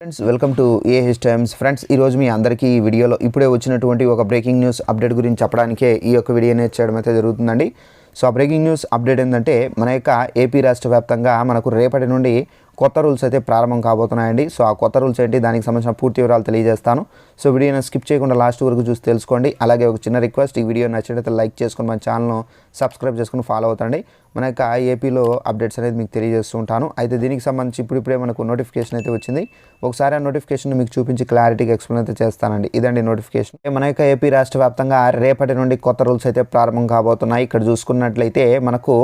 Friends welcome to AH times friends ఈరోజు మీ అందరికీ ఈ వీడియోలో ఇప్పుడే వచ్చినటువంటి ఒక బ్రేకింగ్ న్యూస్ అప్డేట్ గురించి చెప్పడానికే ఈ యొక్క వీడియో అనేది చేయడం అయితే జరుగుతుందండి. సో ఆ బ్రేకింగ్ న్యూస్ అప్డేట్ ఏంటంటే మన యొక్క ఏపీ రాష్ట్ర వ్యాప్తంగా మనకు రేపటి నుండి కొత్త రూల్స్ అయితే ప్రారంభం కాబోతున్నాయండి. సో ఆ కొత్త రూల్స్ ఏంటి? దానికి సంబంధించిన పూర్తి వివరాలు తెలియజేస్తాను. సో వీడియోని స్కిప్ చేయకుండా లాస్ట్ వరకు చూసి తెలుసుకోండి. అలాగే ఒక చిన్న రిక్వెస్ట్ ఈ వీడియో నచ్చినట్లయితే లైక్ చేసుకుని మన ఛానల్ను సబ్స్క్రైబ్ చేసుకుని ఫాలో అవుతండి. మన యొక్క ఏపీలో అప్డేట్స్ అనేది మీకు తెలియజేస్తూ ఉంటాను. అయితే దీనికి సంబంధించి ఇప్పుడు ఇప్పుడే మనకు నోటిఫికేషన్ అయితే వచ్చింది. ఒకసారి ఆ నోటిఫికేషన్ మీకు చూపించి క్లారిటీగా ఎక్స్ప్లెయిన్ అయితే చేస్తానండి. ఇదండి నోటిఫికేషన్. మన యొక్క ఏపీ రాష్ట్ర వ్యాప్తంగా రేపటి నుండి కొత్త రూల్స్ అయితే ప్రారంభం కాబోతున్నాయి. ఇక్కడ చూసుకున్నట్లయితే మనకు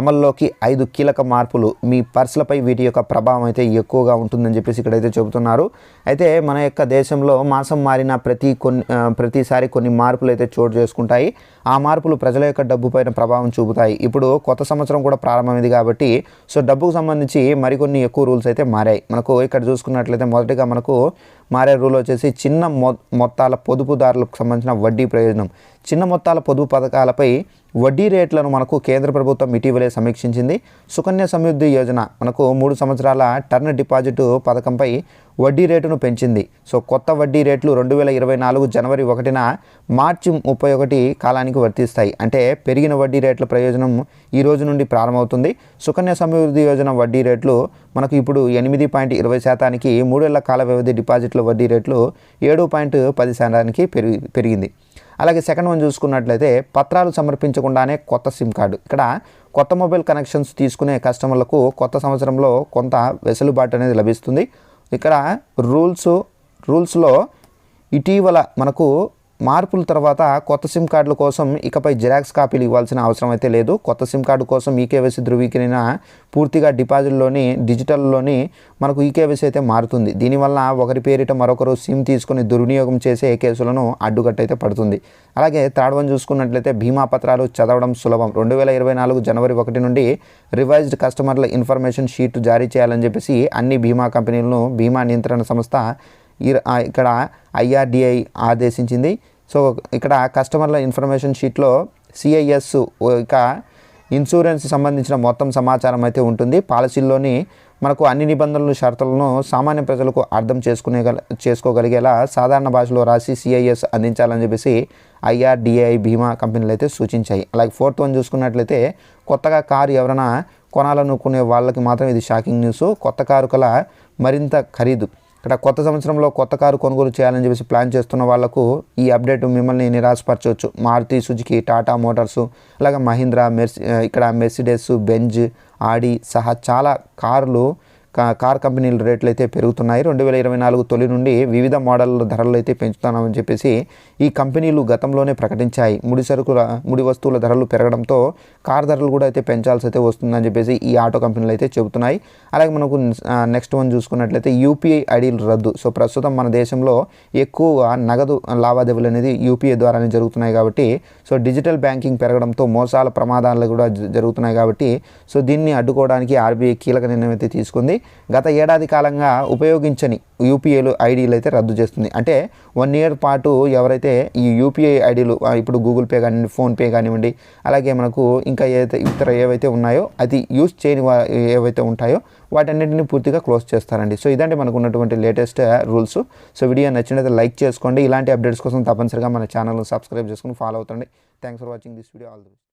అమల్లోకి ఐదు కీలక మార్పులు మీ పర్సులపై వీటి యొక్క ప్రభావం అయితే ఎక్కువగా ఉంటుందని చెప్పేసి ఇక్కడైతే చెబుతున్నారు. అయితే మన యొక్క దేశంలో మాసం మారిన ప్రతి కొన్ని ప్రతిసారి కొన్ని మార్పులు అయితే చోటు చేసుకుంటాయి. ఆ మార్పులు ప్రజల యొక్క డబ్బు పైన ప్రభావం చూపుతాయి. ఇప్పుడు కొత్త సంవత్సరం కూడా ప్రారంభమైంది కాబట్టి సో డబ్బుకు సంబంధించి మరికొన్ని ఎక్కువ రూల్స్ అయితే మారాయి. మనకు ఇక్కడ చూసుకున్నట్లయితే మొదటిగా మనకు మారే రూల్ వచ్చేసి చిన్న మొ మొత్తాల పొదుపుదారులకు సంబంధించిన వడ్డీ ప్రయోజనం. చిన్న మొత్తాల పొదుపు పథకాలపై వడ్డీ రేట్లను మనకు కేంద్ర ప్రభుత్వం ఇటీవలే సమీక్షించింది. సుకన్య సమృద్ధి యోజన మనకు మూడు సంవత్సరాల టర్న్ డిపాజిట్ పథకంపై వడ్డీ రేటును పెంచింది. సో కొత్త వడ్డీ రేట్లు రెండు వేల ఇరవై నాలుగు జనవరి ఒకటిన మార్చి ముప్పై ఒకటి కాలానికి వర్తిస్తాయి. అంటే పెరిగిన వడ్డీ రేట్ల ప్రయోజనం ఈ రోజు నుండి ప్రారంభమవుతుంది. సుకన్య సమృద్ధి యోజన వడ్డీ రేట్లు మనకు ఇప్పుడు ఎనిమిది పాయింట్ ఇరవై శాతానికి మూడేళ్ళ కాల వ్యవధి డిపాజిట్ల వడ్డీ రేట్లు ఏడు పాయింట్ పది శాతానికి పెరిగి పెరిగింది. అలాగే సెకండ్ వన్ చూసుకున్నట్లయితే పత్రాలు సమర్పించకుండానే కొత్త సిమ్ కార్డు. ఇక్కడ కొత్త మొబైల్ కనెక్షన్స్ తీసుకునే కస్టమర్లకు కొత్త సంవత్సరంలో కొంత వెసులుబాటు అనేది లభిస్తుంది. ఇక్కడ రూల్స్ రూల్స్లో ఇటీవల మనకు మార్పుల తర్వాత కొత్త సిమ్ కార్డుల కోసం ఇకపై జిరాక్స్ కాపీలు ఇవ్వాల్సిన అవసరం అయితే లేదు. కొత్త సిమ్ కార్డు కోసం ఈకేవైసీ ధృవీకరణ పూర్తిగా డిపాజిట్లోని డిజిటల్లోని మనకు ఈకేవైసీ అయితే మారుతుంది. దీనివల్ల ఒకరి పేరిట మరొకరు సిమ్ తీసుకొని దుర్వినియోగం చేసే కేసులను అడ్డుకట్టయితే పడుతుంది. అలాగే థర్డ్ వన్ చూసుకున్నట్లయితే బీమా పత్రాలు చదవడం సులభం. రెండు వేల ఇరవై నాలుగు జనవరి ఒకటి నుండి రివైజ్డ్ కస్టమర్ల ఇన్ఫర్మేషన్ షీట్ జారీ చేయాలని చెప్పేసి అన్ని బీమా కంపెనీలను బీమా నియంత్రణ సంస్థ ఇక్కడ ఐఆర్డిఐ ఆదేశించింది. సో ఇక్కడ కస్టమర్ల ఇన్ఫర్మేషన్ షీట్లో సిఐఎస్ ఇక ఇన్సూరెన్స్ సంబంధించిన మొత్తం సమాచారం అయితే ఉంటుంది. పాలసీల్లోని మనకు అన్ని నిబంధనలు షరతులను సామాన్య ప్రజలకు అర్థం చేసుకునే చేసుకోగలిగేలా సాధారణ భాషలో రాసి సిఐఎస్ అందించాలని చెప్పేసి ఐఆర్డిఐ బీమా కంపెనీలు అయితే సూచించాయి. అలాగే ఫోర్త్ వన్ చూసుకున్నట్లయితే కొత్తగా కారు ఎవరైనా కొనాలనుకునే వాళ్ళకి మాత్రం ఇది షాకింగ్ న్యూస్. కొత్త కారు కల మరింత ఖరీదు. ఇక్కడ కొత్త సంవత్సరంలో కొత్త కారు కొనుగోలు చేయాలని చెప్పేసి ప్లాన్ చేస్తున్న వాళ్ళకు ఈ అప్డేట్ మిమ్మల్ని నిరాశపరచవచ్చు. మారుతి సుజుకి టాటా మోటార్స్ అలాగే మహీంద్రా మెర్సి ఇక్కడ మెర్సిడెస్ బెంజ్ ఆడి సహా చాలా కార్లు కార్ కంపెనీల రేట్లు అయితే పెరుగుతున్నాయి. రెండు వేల ఇరవై నాలుగు తొలి నుండి వివిధ మోడళ్ళ ధరలు అయితే పెంచుతున్నామని చెప్పేసి ఈ కంపెనీలు గతంలోనే ప్రకటించాయి. ముడి సరుకుల ముడి వస్తువుల ధరలు పెరగడంతో కార్ ధరలు కూడా అయితే పెంచాల్సి అయితే వస్తుందని చెప్పేసి ఈ ఆటో కంపెనీలు అయితే చెబుతున్నాయి. అలాగే మనకు నెక్స్ట్ వన్ చూసుకున్నట్లయితే యూపీఐ ఐడీలు రద్దు. సో ప్రస్తుతం మన దేశంలో ఎక్కువ నగదు లావాదేవీలు అనేది యూపీఐ ద్వారానే జరుగుతున్నాయి కాబట్టి సో డిజిటల్ బ్యాంకింగ్ పెరగడంతో మోసాల ప్రమాదాలు కూడా జ- జరుగుతున్నాయి కాబట్టి సో దీన్ని అడ్డుకోవడానికి ఆర్బీఐ కీలక నిర్ణయం అయితే తీసుకుంది. గత ఏడాది కాలంగా ఉపయోగించని యూపీఐలు ఐడీలు అయితే రద్దు చేస్తుంది. అంటే వన్ ఇయర్ పాటు ఎవరైతే ఈ యూపీఐ ఐడీలు ఇప్పుడు గూగుల్ పే కానివ్వండి ఫోన్పే కానివ్వండి అలాగే మనకు ఇంకా ఏదైతే ఇతర ఏవైతే ఉన్నాయో అది యూస్ చేయని ఏవైతే ఉంటాయో వాటన్నిటిని పూర్తిగా క్లోజ్ చేస్తారండి. సో ఇదంటే మనకు ఉన్నటువంటి లేటెస్ట్ రూల్స్. సో వీడియో నచ్చినట్లయితే లైక్ చేసుకోండి. ఇలాంటి అప్డేట్స్ కోసం తప్పనిసరిగా మన ఛానల్ సబ్స్క్రైబ్ చేసుకుని follow అవుతండి. Thanks for watching this video. All the